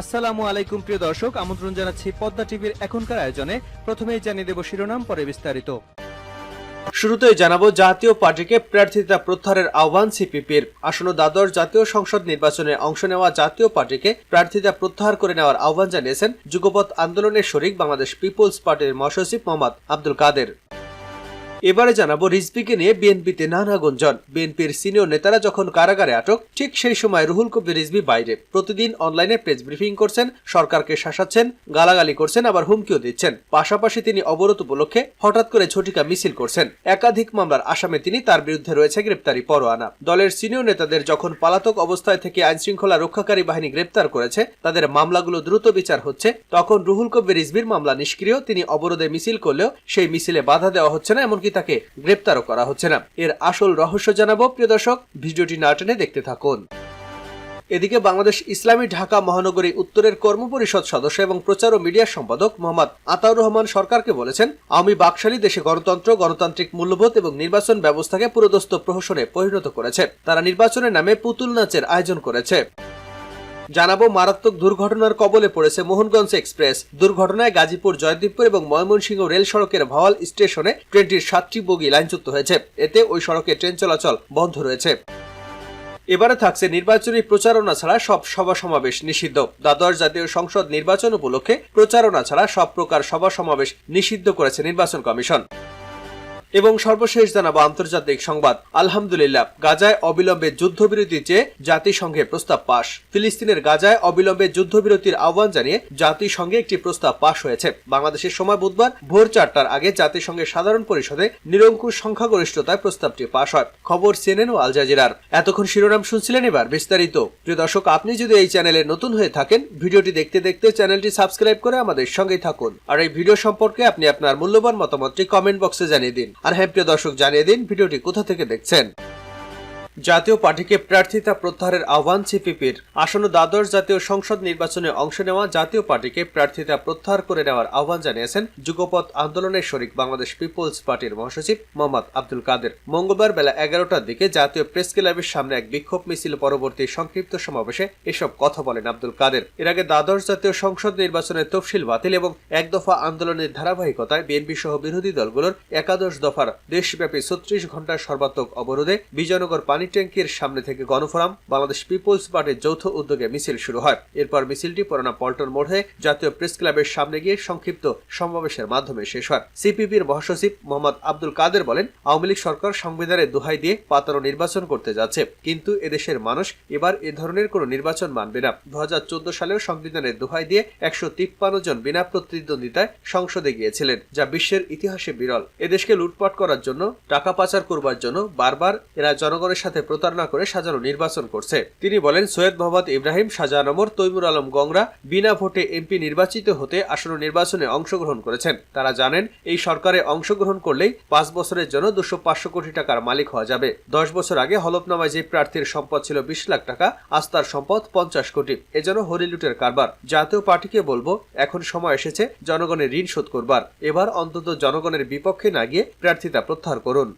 আসসালামু আলাইকুম, প্রিয় দর্শক। আমন্ত্রণ জানাচ্ছি পদ্মা টিভির এখনকার আয়োজনে। প্রথমেই জানিয়ে দেব শিরোনাম, পরে বিস্তারিত। শুরুতেই জানাব, জাতীয় পার্টিকে প্রার্থিতা প্রত্যাহারের আহ্বান সিপিপির। আসন্ন দ্বাদশ জাতীয় সংসদ নির্বাচনে অংশ নেওয়া জাতীয় পার্টিকে প্রার্থিতা প্রত্যাহার করে নেওয়ার আহ্বান জানিয়েছেন যুগপৎ আন্দোলনের শরিক বাংলাদেশ পিপলস পার্টির মহাসচিব মোহাম্মদ আব্দুল কাদের। এবারে জানাব রিজবিকে নিয়ে বিএনপিতে নানা গুঞ্জন। বিএনপির সিনিয়র নেতারা যখন কারাগারে আটক, ঠিক সেই সময় রুহুল কবির রিজবি বাইরে। প্রতিদিন অনলাইনে প্রেস ব্রিফিং করছেন, সরকারকে শাসাচ্ছেন, গালাগালি করছেন, আবার হুমকিও দিচ্ছেন। পাশাপাশি তিনি অবরোধ উপলক্ষে হঠাৎ করে ঝটিকা মিছিল করছেন। একাধিক মামলার আসামে তিনি তার বিরুদ্ধে রয়েছে গ্রেপ্তারি পরোয়ানা। দলের সিনিয়র নেতাদের যখন পলাতক অবস্থায় থেকে আইনশৃঙ্খলা রক্ষাকারী বাহিনী গ্রেপ্তার করেছে, তাদের মামলাগুলো দ্রুত বিচার হচ্ছে। তখন রুহুল কবির রিজবির মামলা নিষ্ক্রিয়, তিনি অবরোধে মিছিল করলেও সেই মিছিলে বাধা দেওয়া হচ্ছে না, এমনকি তাকে গ্রেপ্তারও করা হচ্ছে না। এর আসল রহস্য জানাব, প্রিয় দর্শক, ভিডিওটি না টেনে দেখতে থাকুন। এদিকে বাংলাদেশ ইসলামী ঢাকা মহানগরী উত্তরের কর্মপরিষদ সদস্য এবং প্রচার ও মিডিয়া সম্পাদক মোহাম্মদ আতাউর রহমান সরকারকে বলেছেন আওয়ামী বাকশালী দেশে গণতন্ত্র, গণতান্ত্রিক মূল্যবোধ এবং নির্বাচন ব্যবস্থাকে পুরোদস্ত প্রহসনে পরিণত করেছে। তারা নির্বাচনের নামে পুতুল নাচের আয়োজন করেছে। জানাব মারাত্মক দুর্ঘটনার কবলে পড়েছে মোহনগঞ্জ এক্সপ্রেস। দুর্ঘটনায় গাজীপুর, জয়দীবপুর এবং ময়মনসিংহ রেল সড়কের ভাওয়াল স্টেশনে ট্রেনটির সাতটি বগি লাইনচ্যুত হয়েছে। এতে ওই সড়কে ট্রেন চলাচল বন্ধ রয়েছে। এবারে থাকছে নির্বাচনী প্রচারণা ছাড়া সব সভা সমাবেশ নিষিদ্ধ। দ্বাদশ জাতীয় সংসদ নির্বাচন উপলক্ষে প্রচারণা ছাড়া সব প্রকার সভা সমাবেশ নিষিদ্ধ করেছে নির্বাচন কমিশন। এবং সর্বশেষ জানাব আন্তর্জাতিক সংবাদ। আলহামদুলিল্লাহ, গাজায় অবিলম্বে যুদ্ধবিরতি চেয়ে জাতিসংঘে প্রস্তাব পাশ। ফিলিস্তিনের গাজায় অবিলম্বে যুদ্ধবিরতির আহ্বান জানিয়ে জাতিসংঘে একটি প্রস্তাব পাশ হয়েছে। বাংলাদেশের সময় বুধবার ভোর চারটার আগে জাতিসংঘের সাধারণ পরিষদে নিরঙ্কুশ সংখ্যাগরিষ্ঠতায় প্রস্তাবটি পাশ হয়। খবর সিএনএন ও আল জাজিরার। এতক্ষণ শিরোনাম শুনছিলেন এবার বিস্তারিত। প্রিয় দর্শক, আপনি যদি এই চ্যানেলে নতুন হয়ে থাকেন, ভিডিওটি দেখতে দেখতে চ্যানেলটি সাবস্ক্রাইব করে আমাদের সঙ্গেই থাকুন। আর এই ভিডিও সম্পর্কে আপনি আপনার মূল্যবান মতামতটি কমেন্ট বক্সে জানিয়ে দিন। আর হ্যাঁ দর্শক জানিয়ে দিন ভিডিওটি কোথা থেকে দেখছেন? জাতীয় পার্টিকে প্রার্থিতা প্রত্যাহারের আহ্বান সিপিপির। আসন্ন দ্বাদশ জাতীয় সংসদ নির্বাচনে অংশ নেওয়া জাতীয় পার্টিকে প্রার্থিতা প্রত্যাহার করে নেওয়ার আহ্বান জানিয়েছেন যুগপথ আন্দোলনের শরিক বাংলাদেশ পিপলস পার্টির মহাসচিব মোহাম্মদ আব্দুল কাদের। মঙ্গলবার বেলা এগারোটার দিকে জাতীয় প্রেস ক্লাবের সামনে এক বিক্ষোভ মিছিল পরবর্তী সংক্ষিপ্ত সমাবেশে এসব কথা বলেন আব্দুল কাদের। এর আগে দ্বাদশ জাতীয় সংসদ নির্বাচনের তফসিল বাতিল এবং এক দফা আন্দোলনের ধারাবাহিকতায় বিএনপি সহ বিরোধী দলগুলোর একাদশ দফার দেশব্যাপী ছত্রিশ ঘণ্টার সর্বাত্মক অবরোধে বিজয়নগর পানি ট্যাঙ্কির সামনে থেকে গণফোরাম বাংলাদেশ পিপলস পার্টির যৌথ উদ্যোগে মিছিল শুরু হয়। এরপর মিছিলটি পুরানা পল্টন মোড়ে জাতীয় প্রেস ক্লাবের সামনে গিয়ে সংক্ষিপ্ত সমাবেশের মাধ্যমে শেষ হয়। সিপিবির মহাসচিব মোহাম্মদ আব্দুল কাদের বলেন, আওয়ামী লীগ সরকার সংবিধানের দোহাই দিয়ে পাতানো নির্বাচন করতে যাচ্ছে, কিন্তু এদেশের মানুষ এবার এ ধরনের কোনো নির্বাচন মানবে না। দু হাজার চোদ্দ সালেও সংবিধানের দোহাই দিয়ে একশো তিপ্পান্ন জন বিনা প্রতিদ্বন্দ্বিতায় সংসদে গিয়েছিলেন, যা বিশ্বের ইতিহাসে বিরল। এদেশকে লুটপাট করার জন্য, টাকা পাচার করবার জন্য বারবার এরা জনগণের সাথে প্রতারণা করে সাজানো নির্বাচন করছে। তিনি বলেন, সৈয়দ মোহাম্মদ ইব্রাহিম, শাহজাহানমর, তৈমুর আলম গংরা বিনা ভোটে এমপি নির্বাচিত হতে আসন্ন নির্বাচনে অংশগ্রহণ করেছেন। তারা জানেন, এই সরকারে অংশগ্রহণ করলেই পাঁচ বছরের জন্য দুশো পাঁচশো কোটি টাকার মালিক হওয়া যাবে। দশ বছর আগে হলফনামায় যে প্রার্থীর সম্পদ ছিল বিশ লাখ টাকা, আজ তার সম্পদ পঞ্চাশ কোটি। এজন্য হরিলুটের কারবার। জাতীয় পার্টিকে বলব, এখন সময় এসেছে জনগণের ঋণ শোধ করবার। এবার অন্তত জনগণের বিপক্ষে না গিয়ে প্রার্থিতা প্রত্যাহার করুন।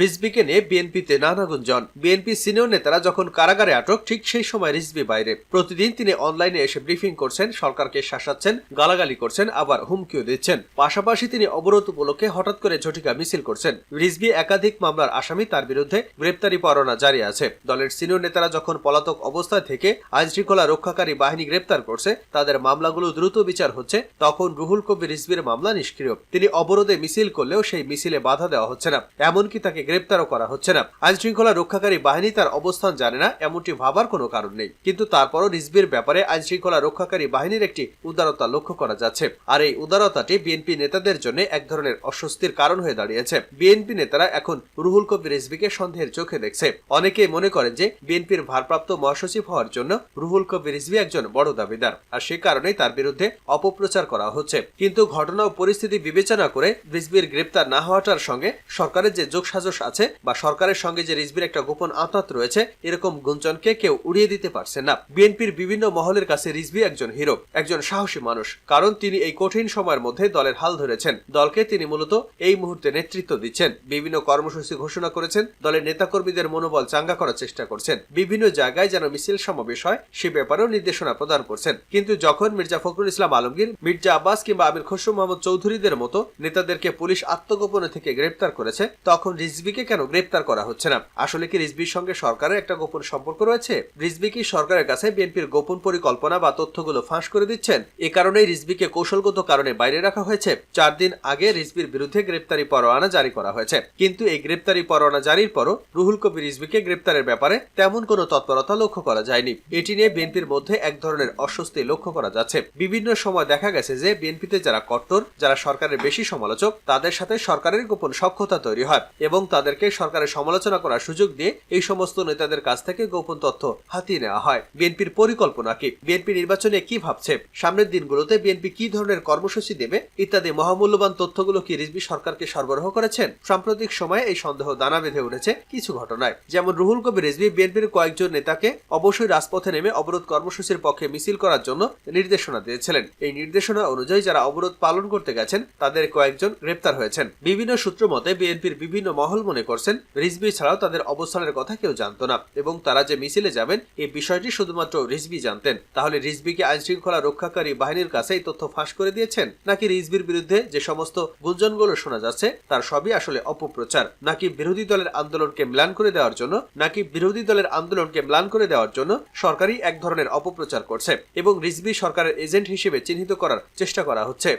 রিজবিকে নিয়ে বিএনপিতে নানা গুঞ্জন। বিএনপি সিনিয়র নেতারা যখন কারাগারে আটক, ঠিক সেই সময় রিজবি বাইরে। প্রতিদিন তিনি অনলাইনে এসে ব্রিফিং করছেন, সরকারকে শাসাচ্ছেন, গালাগালি করছেন, আবার হুমকিও দিচ্ছেন। পাশাপাশি তিনি অবরোধ উপলক্ষে হঠাৎ করে ঝটিকা মিছিল করছেন। রিজবি একাধিক মামলার আসামি, তার বিরুদ্ধে গ্রেপ্তারি পরোয়ানা জারি আছে। দলের সিনিয়র নেতারা যখন পলাতক অবস্থায় থেকে আইন শৃঙ্খলা রক্ষাকারী বাহিনী গ্রেপ্তার করছে, তাদের মামলাগুলো দ্রুত বিচার হচ্ছে, তখন রুহুল কবির রিজবির মামলা নিষ্ক্রিয়। তিনি অবরোধে মিছিল করলেও সেই মিছিলে বাধা দেওয়া হচ্ছে না। এমনকি তাকে গ্রেপ্তারও করা হচ্ছে না। আইন শৃঙ্খলা রক্ষাকারী বাহিনী তার অবস্থান জানে না, এমনটি ভাবার কোনো কারণ নেই। কিন্তু তারপরও রিজবির ব্যাপারে আইন শৃঙ্খলা রক্ষাকারী বাহিনীর একটি উদারতা লক্ষ্য করা যাচ্ছে। আর এই উদারতাটি বিএনপি নেতাদের জন্য এক ধরনের অস্বস্তির কারণ হয়ে দাঁড়িয়েছে। বিএনপি নেতারা এখন রুহুল কবির রিজবিকে সন্দেহের চোখে দেখছে। অনেকে মনে করেন যে বিএনপির ভারপ্রাপ্ত মহাসচিব হওয়ার জন্য রুহুল কবির রিজবি একজন বড় দাবিদার, আর সে কারণেই তার বিরুদ্ধে অপপ্রচার করা হচ্ছে। কিন্তু ঘটনা ও পরিস্থিতি বিবেচনা করে রিজবির গ্রেপ্তার না হওয়াটার সঙ্গে সরকারের যে যোগসাজশ মতাদর্শ আছে বা সরকারের সঙ্গে যে রিজবির একটা গোপন আঁতাত রয়েছে, এরকম গুঞ্জনকে কেউ উড়িয়ে দিতে পারছে না। বিএনপির বিভিন্ন মহলের কাছে রিজবি একজন হিরো, একজন সাহসী মানুষ, কারণ তিনি এই কঠিন সময়ের মধ্যে দলের হাল ধরেছেন। দলকে তিনি মূলত এই মুহূর্তে নেতৃত্ব দিচ্ছেন। বিভিন্ন কর্মসূচি ঘোষণা করেছেন, দলের নেতাকর্মীদের মনোবল চাঙ্গা করার চেষ্টা করছেন। বিভিন্ন জায়গায় যেন মিছিল সমাবেশ হয়, সে ব্যাপারেও নির্দেশনা প্রদান করছেন। কিন্তু যখন মির্জা ফখরুল ইসলাম আলমগীর, মির্জা আব্বাস কিংবা আমির খসরু মোহাম্মদ চৌধুরীদের মতো নেতাদেরকে পুলিশ আত্মগোপনে থেকে গ্রেপ্তার করেছে, তখন রিজবিকে কেন গ্রেপ্তার করা হচ্ছে না? আসলে কি রিজবির সঙ্গে সরকারের একটা গোপন সম্পর্ক রয়েছে? রিজবি কি সরকারের কাছে বিএনপির গোপন পরিকল্পনা বা তথ্যগুলো ফাঁস করে দিচ্ছেন? এ কারণেই রিজবিকে কৌশলগত কারণে বাইরে রাখা হয়েছে। চার দিন আগে রিজবির বিরুদ্ধে গ্রেপ্তারি পরোয়ানা জারি করা হয়েছে। কিন্তু এই গ্রেপ্তারি পরোয়ানা জারির পরও রুহুল কবির রিজবিকে গ্রেপ্তারের ব্যাপারে তেমন কোনো তৎপরতা লক্ষ্য করা যায়নি। এটি নিয়ে বিএনপির মধ্যে এক ধরনের অস্বস্তি লক্ষ্য করা যাচ্ছে। বিভিন্ন সময় দেখা গেছে যে বিএনপিতে যারা কট্টর, যারা সরকারের বেশি সমালোচক, তাদের সাথে সরকারের গোপন সক্ষতা তৈরি হয় এবং তাদেরকে সরকারের সমালোচনা করার সুযোগ দিয়ে এই সমস্ত নেতাদের কাছ থেকে গোপন তথ্য হাতিয়ে নেওয়া হয়। বিএনপির পরিকল্পনা কি? বিএনপি নির্বাচনে কি ভাবছে? সামনের দিনগুলোতে বিএনপি কি ধরনের কর্মসূচি দেবে? ইত্যাদি মহামূল্যবান তথ্যগুলো কি রিজবি সরকারকে সরবরাহ করেছেন? সাম্প্রতিক সময়ে এই সন্দেহ দানা বেঁধে উঠেছে কিছু ঘটনায়। যেমন রুহুল কবির রিজবি বিএনপির কয়েকজন নেতাকে অবশ্যই রাজপথে নেমে অবরোধ কর্মসূচির পক্ষে মিছিল করার জন্য নির্দেশনা দিয়েছিলেন। এই নির্দেশনা অনুযায়ী যারা অবরোধ পালন করতে গেছেন, তাদের কয়েকজন গ্রেপ্তার হয়েছেন। বিভিন্ন সূত্র মতে বিএনপির বিভিন্ন মহল মনে করছেন রিজবি ছাড়াও তাদের অবস্থানের কথা কেউ জানতো না। এবং তারা যে মিছিলে যাবেন, এই বিষয়টি শুধুমাত্র রিজবি জানতেন। তাহলে রিজবিকে আইন শৃঙ্খলা রক্ষাকারী বাহিনীর কাছে এই তথ্য ফাঁস করে দিয়েছেন? নাকি রিজবির বিরুদ্ধে যে সমস্ত গুঞ্জনগুলো শোনা যাচ্ছে, তার সবই আসলে অপপ্রচার? নাকি বিরোধী দলের আন্দোলনকে ম্লান করে দেওয়ার জন্য, নাকি বিরোধী দলের আন্দোলনকে ম্লান করে দেওয়ার জন্য সরকারই এক ধরনের অপপ্রচার করছে? এবং রিজবি সরকারের এজেন্ট হিসেবে চিহ্নিত করার চেষ্টা করা হচ্ছে।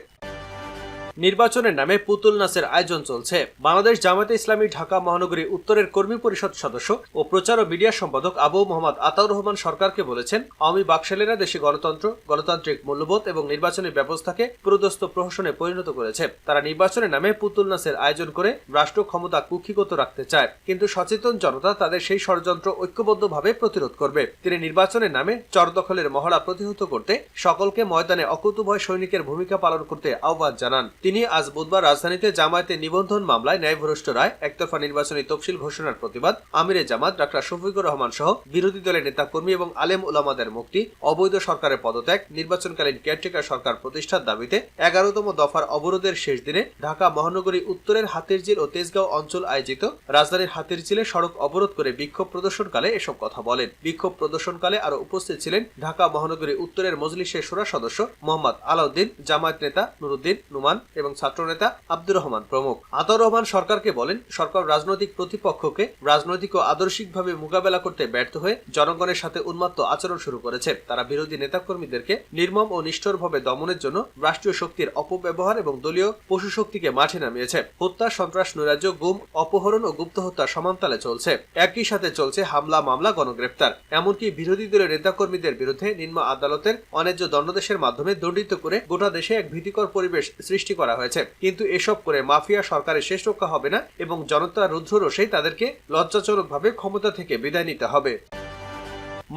নির্বাচনের নামে পুতুল নাচের আয়োজন চলছে। বাংলাদেশ জামায়াতে ইসলামী ঢাকা মহানগরী উত্তরের কর্মী পরিষদ সদস্য ও প্রচার ও মিডিয়া সম্পাদক আবু মোহাম্মদ আতাউর রহমান সরকারকে বলেছেন, আওয়ামী বাকশালীরা দেশে গণতন্ত্র, গণতান্ত্রিক মূল্যবোধ এবং নির্বাচনী ব্যবস্থাকে পুরোদস্ত প্রহসনে পরিণত করেছে। তারা নির্বাচনের নামে পুতুল নাচের আয়োজন করে রাষ্ট্র ক্ষমতা কুক্ষিগত রাখতে চায়, কিন্তু সচেতন জনতা তাদের সেই ষড়যন্ত্র ঐক্যবদ্ধভাবে প্রতিরোধ করবে। তিনি নির্বাচনের নামে চরদখলের মহড়া প্রতিহত করতে সকলকে ময়দানে অকুতুভয় সৈনিকের ভূমিকা পালন করতে আহ্বান জানান। তিনি আজ বুধবার রাজধানীতে জামায়াতের নিবন্ধন মামলায় ন্যায়ভ্রষ্ট রায়, একতরফা নির্বাচনী তফসিল ঘোষণার প্রতিবাদ, আমিরে জামাত, ডাক্তার শফিকুর রহমান সহ বিরোধী দলের নেতা কর্মী এবং আলেম উলামাদের মুক্তি, অবৈধ সরকারের পদত্যাগ, নির্বাচনকালীন কেয়ারটেকার সরকার প্রতিষ্ঠার দাবিতে এগারোতম দফার অবরোধের শেষ দিনে ঢাকা, মহানগরী, উত্তরের হাতিরঝিল ও তেজগাঁও অঞ্চল আয়োজিত রাজধানীর হাতিরঝিলে সড়ক অবরোধ করে বিক্ষোভ প্রদর্শনকালে এসব কথা বলেন। বিক্ষোভ প্রদর্শনকালে আরও উপস্থিত ছিলেন ঢাকা, মহানগরী, উত্তরের মজলিসের সুরা সদস্য মোহাম্মদ আলাউদ্দিন, জামায়াত নেতা নুরুদ্দিন নুমান এবং ছাত্রনেতা আব্দুর রহমান প্রমুখ। আতর রহমান সরকারকে বলেন, সরকার রাজনৈতিক প্রতিপক্ষকে রাজনৈতিক ও আদর্শিকভাবে মোকাবেলা করতে ব্যর্থ হয়ে জনগণের সাথে উন্মাত্ত আচরণ শুরু করেছে। তারা বিরোধী নেতাকর্মীদেরকে নির্মম ও নিষ্ঠুরভাবে দমনের জন্য রাষ্ট্রীয় শক্তির অপব্যবহার এবং দলীয় পশু শক্তিকে মাঠে নামিয়েছে। হত্যা, সন্ত্রাস, নৈরাজ্য, গুম, অপহরণ ও গুপ্ত হত্যা সমান্তালে চলছে। একই সাথে চলছে হামলা, মামলা গণগ্রেপ্তার এমনকি বিরোধী দলের নেতাকর্মীদের বিরুদ্ধে নিম্ন আদালতের অন্যায্য দণ্ডদেশের মাধ্যমে দণ্ডিত করে গোটা দেশে এক ভীতিকর পরিবেশ সৃষ্টি করা হয়েছে। কিন্তু এসব করে মাফিয়া সরকারের শেষ রক্ষা হবে না এবং জনতা রুদ্ররোষেই তাদেরকে লজ্জাজনক ভাবে ক্ষমতা থেকে বিদায় নিতে হবে।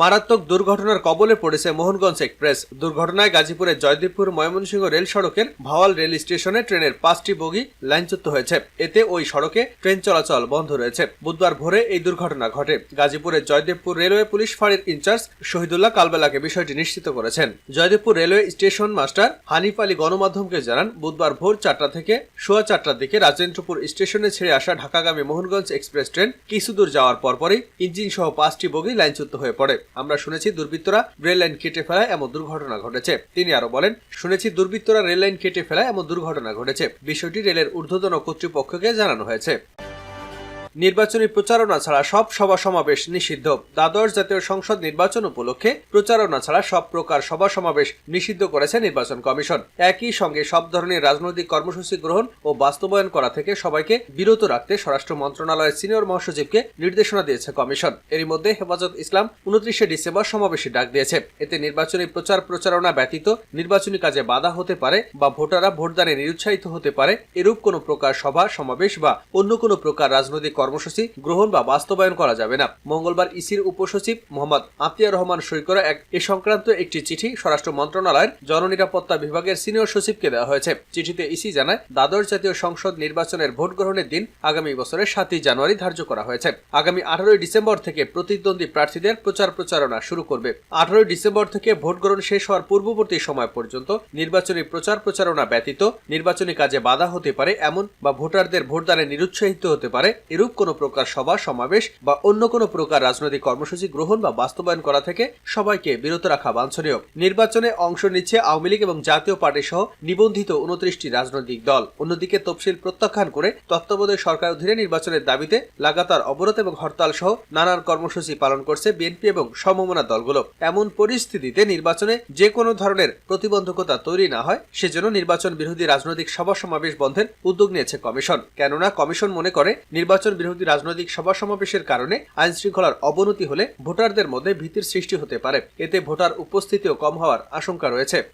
মারাত্মক দুর্ঘটনার কবলে পড়েছে মোহনগঞ্জ এক্সপ্রেস। দুর্ঘটনায় গাজীপুরের জয়দেবপুর ময়মনসিংহ রেল সড়কের ভাওয়াল রেল স্টেশনে ট্রেনের পাঁচটি বগি লাইনচ্যুত হয়েছে। এতে ওই সড়কে ট্রেন চলাচল বন্ধ রয়েছে। বুধবার ভোরে এই দুর্ঘটনা ঘটে। গাজীপুরের জয়দেবপুর রেলওয়ে পুলিশ ফাঁড়ির ইনচার্জ শহীদুল্লাহ কালবেলাকে বিষয়টি নিশ্চিত করেছেন। Joydebpur railway station master Hanif Ali গণমাধ্যমকে জানান, বুধবার ভোর চারটা থেকে সোয়া চারটার দিকে রাজেন্দ্রপুর স্টেশনে ছেড়ে আসা ঢাকাগামী মোহনগঞ্জ এক্সপ্রেস ট্রেন কিছুদূর যাওয়ার পরপরই ইঞ্জিন সহ পাঁচটি বগি লাইনচ্যুত হয়ে পড়ে। আমরা শুনেছি দুর্বৃত্তরা রেল লাইন কেটে ফেলায় এমন দুর্ঘটনা ঘটেছে। তিনি আরও বলেন, শুনেছি দুর্বৃত্তরা রেল লাইন কেটে ফেলায় এমন দুর্ঘটনা ঘটেছে। বিষয়টি রেলের ঊর্ধ্বতন কর্তৃপক্ষকে জানানো হয়েছে। নির্বাচনী প্রচারণা ছাড়া সব সভা সমাবেশ নিষিদ্ধ। দ্বাদশ জাতীয় সংসদ নির্বাচন উপলক্ষে প্রচারণা ছাড়া সব প্রকার সভা সমাবেশ নিষিদ্ধ করেছে নির্বাচন কমিশন। একই সঙ্গে সব ধরনের রাজনৈতিক কর্মসূচি গ্রহণ ও বাস্তবায়ন করা থেকে সবাইকে বিরত রাখতে স্বরাষ্ট্র মন্ত্রণালয়ের সিনিয়র মহাসচিবকে নির্দেশনা দিয়েছে কমিশন। এরই মধ্যে হেফাজত ইসলাম উনত্রিশে ডিসেম্বর সমাবেশে ডাক দিয়েছে। এতে নির্বাচনী প্রচার প্রচারণা ব্যতীত নির্বাচনী কাজে বাধা হতে পারে বা ভোটাররা ভোটদানে নিরুৎসাহিত হতে পারে। এরূপ কোনো প্রকার সভা, সমাবেশ বা অন্য কোনো প্রকার রাজনৈতিক কর্মসূচি গ্রহণ বা বাস্তবায়ন করা যাবে না। মঙ্গলবার ইসির উপসচিব মোহাম্মদ আতিয়া রহমান সই করা এক এ সংক্রান্ত একটি চিঠি স্বরাষ্ট্র মন্ত্রণালয়ের জননিরাপত্তা বিভাগের সিনিয়র সচিবকে দেওয়া হয়েছে। চিঠিতে ইসি জানায়, দ্বাদশ জাতীয় সংসদ নির্বাচনের ভোট গ্রহণের দিন আগামী বছরের সাতই জানুয়ারি ধার্য করা হয়েছে। আগামী আঠারোই ডিসেম্বর থেকে প্রতিদ্বন্দ্বী প্রার্থীদের প্রচার প্রচারণা শুরু করবে। আঠারোই ডিসেম্বর থেকে ভোট গ্রহণ শেষ হওয়ার পূর্ববর্তী সময় পর্যন্ত নির্বাচনী প্রচার প্রচারণা ব্যতীত নির্বাচনী কাজে বাধা হতে পারে এমন বা ভোটারদের ভোটদানে নিরুৎসাহিত হতে পারে এরূপ কোনো প্রকার সভা, সমাবেশ বা অন্য কোনো প্রকার রাজনৈতিক কর্মসূচি গ্রহণ বা বাস্তবায়ন করা থেকে সবাইকে বিরত রাখা বাঞ্ছনীয়। নির্বাচনে অংশ নিচ্ছে আওয়ামী লীগ এবং জাতীয় পার্টি সহ নিবন্ধিত উনত্রিশটি রাজনৈতিক দল। অন্যদিকে তফসিল প্রত্যাখ্যান করে তত্ত্বাবধায়ক সরকার অধীনে নির্বাচনের দাবিতে লাগাতার অবরোধ এবং হরতাল সহ নানান কর্মসূচি পালন করছে বিএনপি এবং সমমনা দলগুলো। এমন পরিস্থিতিতে নির্বাচনে যে কোনো ধরনের প্রতিবন্ধকতা তৈরি না হয়, সেজন্য নির্বাচন বিরোধী রাজনৈতিক সভা সমাবেশ বন্ধের উদ্যোগ নিয়েছে কমিশন। কেননা, কমিশন মনে করে, নির্বাচন বিরোধী রাজনৈতিক সভা সমাবেশের কারণে আইন শৃঙ্খলার অবনতি হলে ভোটারদের মধ্যে ভীতির সৃষ্টি হতে পারে। এতে ভোটার উপস্থিতিও কম হওয়ার আশঙ্কা রয়েছে।